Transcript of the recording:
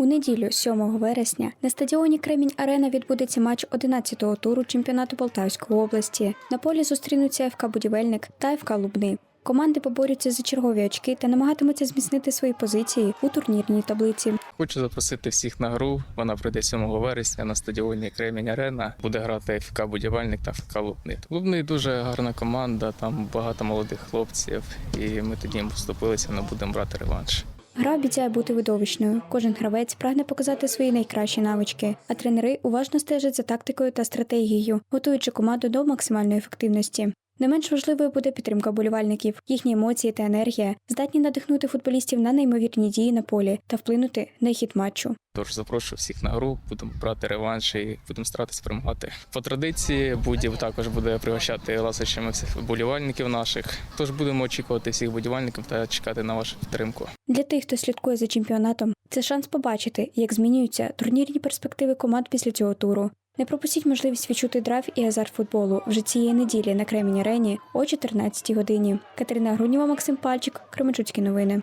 У неділю, 7 вересня, на стадіоні Кремінь Арена відбудеться матч 11-го туру чемпіонату Полтавської області. На полі зустрінуться ФК Будівельник та ФК Лубни. Команди поборються за чергові очки та намагатимуться зміцнити свої позиції у турнірній таблиці. Хочу запросити всіх на гру. Вона пройде 7 вересня на стадіоні Кремінь Арена. Буде грати ФК Будівельник та ФК Лубни. Лубни дуже гарна команда, там багато молодих хлопців, і ми тоді їм поступилися, не будемо брати реванш. Гра обіцяє бути видовищною. Кожен гравець прагне показати свої найкращі навички, а тренери уважно стежать за тактикою та стратегією, готуючи команду до максимальної ефективності. Не менш важливою буде підтримка болівальників. Їхні емоції та енергія здатні надихнути футболістів на неймовірні дії на полі та вплинути на хід матчу. Тож запрошую всіх на гру, будемо брати реванш і будемо старатися перемагати. По традиції будів також буде пригощати ласощами всіх вболівальників наших. Тож будемо очікувати всіх будівальників та чекати на вашу підтримку. Для тих, хто слідкує за чемпіонатом, це шанс побачити, як змінюються турнірні перспективи команд після цього туру. Не пропустіть можливість відчути драйв і азарт футболу вже цієї неділі на Кремінь арені о 14 годині. Катерина Грунєва, Максим Пальчик, Кременчуцькі новини.